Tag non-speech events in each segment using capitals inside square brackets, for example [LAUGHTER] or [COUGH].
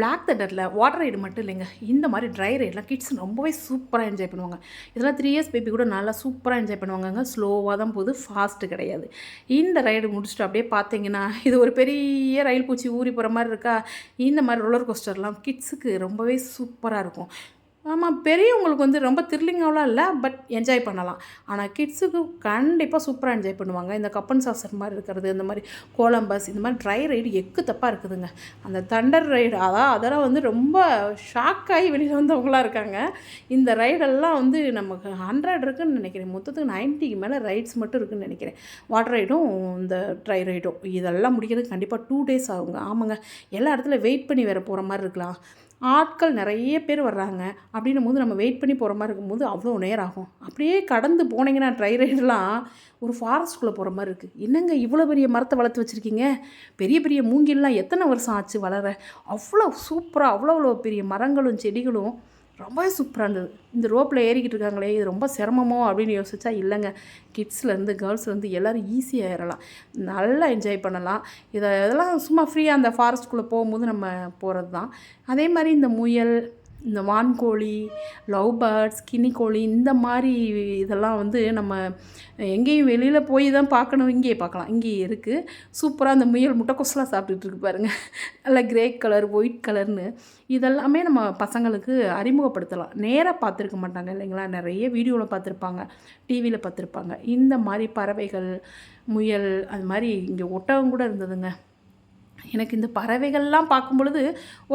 Black தண்டரில் water ride மட்டும் இல்லைங்க. இந்த மாதிரி ட்ரை ரைடெலாம் கிட்ஸ் ரொம்பவே சூப்பராக என்ஜாய் பண்ணுவாங்க. இதெல்லாம் த்ரீ இயர்ஸ் பேபி கூட நல்லா சூப்பராக என்ஜாய் பண்ணுவாங்கங்க. ஸ்லோவாக தான் போகுது ஃபாஸ்ட்டு கிடையாது. இந்த ரைடு முடிச்சுட்டு அப்படியே பார்த்தீங்கன்னா இது ஒரு பெரிய ரயில் பூச்சி ஊறி போகிற மாதிரி இருக்கா? இந்த மாதிரி ரோலர் கோஸ்டர்லாம் கிட்ஸுக்கு ரொம்பவே சூப்பராக இருக்கும். ஆமாம் பெரியவங்களுக்கு வந்து ரொம்ப த்ரில்லிங்காகலாம் இல்லை பட் என்ஜாய் பண்ணலாம். ஆனால் கிட்ஸுக்கு கண்டிப்பாக சூப்பராக என்ஜாய் பண்ணுவாங்க. இந்த கப்பன் சாசர் மாதிரி இருக்கிறது இந்த மாதிரி கோலம்பஸ் இந்த மாதிரி ட்ரை ரைடு எக்கு தப்பாக இருக்குதுங்க. அந்த தண்டர் ரைடு அதான் அதெல்லாம் வந்து ரொம்ப ஷாக் ஆகி வெளியில் வந்தவங்களாம் இருக்காங்க. இந்த ரைடெல்லாம் வந்து நமக்கு ஹண்ட்ரட் இருக்குதுன்னு நினைக்கிறேன். மொத்தத்துக்கு நைன்ட்டிக்கு மேலே ரைட்ஸ் மட்டும் இருக்குதுன்னு நினைக்கிறேன். வாட்டர் ரைடும் இந்த ட்ரை ரைடும் இதெல்லாம் முடிக்கிறதுக்கு கண்டிப்பாக டூ டேஸ் ஆகுங்க. ஆமாங்க. எல்லா இடத்துல வெயிட் பண்ணி வேறு போகிற மாதிரி இருக்கலாம். ஆட்கள் நிறைய பேர் வர்றாங்க. அப்படின்னும் போது நம்ம வெயிட் பண்ணி போகிற மாதிரி இருக்கும்போது அவ்வளோ நேரம் ஆகும் அப்படியே கடந்து போனீங்கன்னா ட்ரை ரைடெலாம் ஒரு ஃபாரஸ்ட்குள்ளே போகிற மாதிரி இருக்குது என்னங்க இவ்வளோ பெரிய மரத்தை வளர்த்து வச்சுருக்கீங்க? பெரிய பெரிய மூங்கில்லாம் எத்தனை வருஷம் ஆச்சு வளர? அவ்வளோ சூப்பராக அவ்வளோ அவ்வளோ பெரிய மரங்களும் செடிகளும் ரொம்பவே சூப்பராக இருந்தது. இந்த ரோப்பில் ஏறிக்கிட்டு இருக்காங்களே இது ரொம்ப சிரமமோ அப்படின்னு யோசிச்சா இல்லைங்க. கிட்ஸ்லேருந்து கேர்ள்ஸ்லேருந்து எல்லோரும் ஈஸியாக ஏறலாம் நல்லா என்ஜாய் பண்ணலாம். இதை இதெல்லாம் சும்மா ஃப்ரீயாக அந்த ஃபாரஸ்ட்குள்ளே போகும்போது நம்ம போகிறது தான் அதே மாதிரி இந்த முயல் இந்த வான்கோழி லவ் பேர்ட்ஸ் கினிக்கோழி இந்த மாதிரி இதெல்லாம் வந்து நம்ம எங்கேயும் வெளியில் போய் தான் பார்க்கணும். இங்கேயே பார்க்கலாம். இங்கேயே இருக்குது சூப்பராக அந்த முயல் முட்டைக்கொசலாக சாப்பிட்டுட்டு இருக்கு பாருங்கள் நல்லா கிரே கலர் ஒயிட் கலர்னு இதெல்லாமே நம்ம பசங்களுக்கு அறிமுகப்படுத்தலாம். நேராக பார்த்துருக்க மாட்டாங்க இல்லைங்களா? நிறைய வீடியோவில் பார்த்துருப்பாங்க. டிவியில் பார்த்துருப்பாங்க. இந்த மாதிரி பறவைகள் முயல் அது மாதிரி இங்கே ஒட்டகம் கூட இருந்ததுங்க. எனக்கு இந்த பறவைகள்லாம் பார்க்கும் பொழுது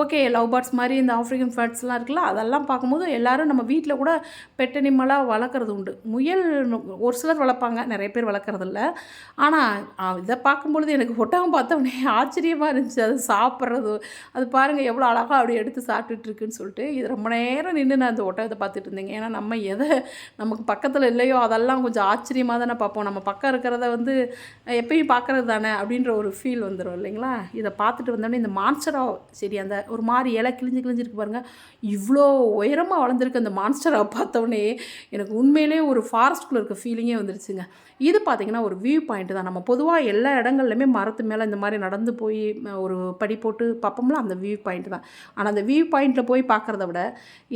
ஓகே லவ் பேர்ட்ஸ் மாதிரி இந்த ஆஃப்ரிக்கன் ஃபேட்ஸ்லாம் இருக்குல்ல அதெல்லாம் பார்க்கும்போது எல்லோரும் நம்ம வீட்டில் கூட பெட்டனிமலாக வளர்க்குறது உண்டு. முயல் ஒரு சிலர் வளர்ப்பாங்க நிறைய பேர் வளர்க்குறதில்ல. ஆனால் இதை பார்க்கும்பொழுது எனக்கு ஒட்டகம் பார்த்தோன்னே ஆச்சரியமாக இருந்துச்சு. அது சாப்பிட்றது அது பாருங்கள் எவ்வளோ அழகாக அப்படி எடுத்து சாப்பிட்டுட்டுருக்குன்னு சொல்லிட்டு இது ரொம்ப நேரம் நின்று நான் அந்த ஒட்டகத்தை பார்த்துட்டு இருந்தேங்க. ஏன்னா நம்ம எதை நமக்கு பக்கத்தில் இல்லையோ அதெல்லாம் கொஞ்சம் ஆச்சரியமாக தானே பார்ப்போம். நம்ம பக்கம் இருக்கிறத வந்து எப்பயும் பார்க்குறது தானே அப்படின்ற ஒரு ஃபீல் வந்துடும் இல்லைங்களா? இதை பார்த்துட்டு வந்தோடனே இந்த மான்ஸ்டரா சரி அந்த ஒரு மாதிரி இலை கிழிஞ்சு கிழிஞ்சிருக்கு பாருங்கள் இவ்வளோ உயரமாக வளர்ந்துருக்கு அந்த மான்ஸ்டராவை பார்த்தோன்னே எனக்கு உண்மையிலே ஒரு ஃபாரஸ்ட்குள்ளே இருக்க ஃபீலிங்கே வந்துருச்சுங்க. இது பார்த்திங்கன்னா ஒரு வியூ பாயிண்ட் தான். நம்ம பொதுவாக எல்லா இடங்கள்லையுமே மரத்து மேலே இந்த மாதிரி நடந்து போய் ஒரு படி போட்டு பார்ப்போம்ல அந்த வியூ பாயிண்ட் தான். ஆனால் அந்த வியூ பாயிண்ட்டில் போய் பார்க்குறத விட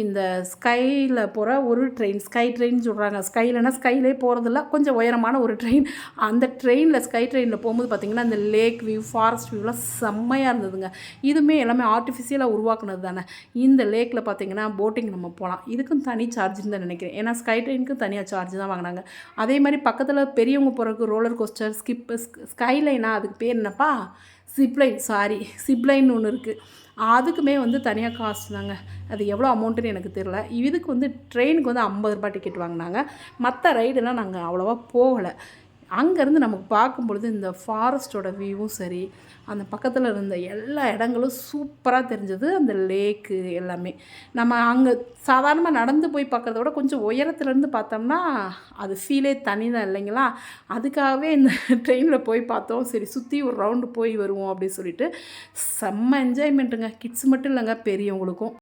இந்த ஸ்கையில் போகிற ஒரு ட்ரெயின் ஸ்கை ட்ரெயின் சொல்கிறாங்க ஸ்கைலனா ஸ்கைலே போகிறதில்ல கொஞ்சம் உயரமான ஒரு ட்ரெயின் அந்த ட்ரெயினில் ஸ்கை ட்ரெயினில் போகும்போது பார்த்திங்கன்னா அந்த லேக் வியூ ஃபாரஸ்ட் வியூலாம் செம்மையாக இருந்ததுங்க. இதுவுமே எல்லாமே ஆர்டிஃபிஷியலாக உருவாக்குனது தானே. இந்த லேக்கில் பார்த்தீங்கன்னா போட்டிங் நம்ம போகலாம் இதுக்கும் தனி சார்ஜ்னு தான் நினைக்கிறேன். ஏன்னா ஸ்கை ட்ரெயினுக்கும் தனியாக சார்ஜ் தான் வாங்கினாங்க. அதே மாதிரி பக்கத்தில் பெரியவங்க போகிறதுக்கு ரோலர் கோஸ்டர் ஸ்கிப்பு ஸ்கைலைனா அதுக்கு பேர் என்னப்பா? சிப்லைன் சாரி சிப்லைன் ஒன்று இருக்குது அதுக்குமே வந்து தனியாக காசு தாங்க. அது எவ்வளோ அமௌண்ட்டுன்னு எனக்கு தெரில இதுக்கு வந்து ட்ரெயினுக்கு வந்து ஐம்பது ரூபாய் டிக்கெட் வாங்கினாங்க. மற்ற ரைடெல்லாம் நாங்கள் அவ்வளோவா போகலை. அங்கேருந்து நமக்கு பார்க்கும் பொழுது இந்த ஃபாரஸ்ட்டோட வியூவும் சரி அந்த பக்கத்தில் இருந்த எல்லா இடங்களும் சூப்பராக தெரிஞ்சது அந்த லேக்கு எல்லாமே. நம்ம அங்கே சாதாரணமாக நடந்து போய் பார்க்குறத விட கொஞ்சம் உயரத்துலேருந்து பார்த்தோம்னா அது ஃபீலே தனி தான் இல்லைங்களா? அதுக்காகவே இந்த [LAUGHS] ட்ரெயினில் போய் பார்த்தோம். சரி சுற்றி ஒரு ரவுண்டு போய் வருவோம் அப்படின்னு சொல்லிட்டு செம்ம என்ஜாய்மெண்ட்டுங்க கிட்ஸ் மட்டும் இல்லைங்க பெரியவங்களுக்கும்.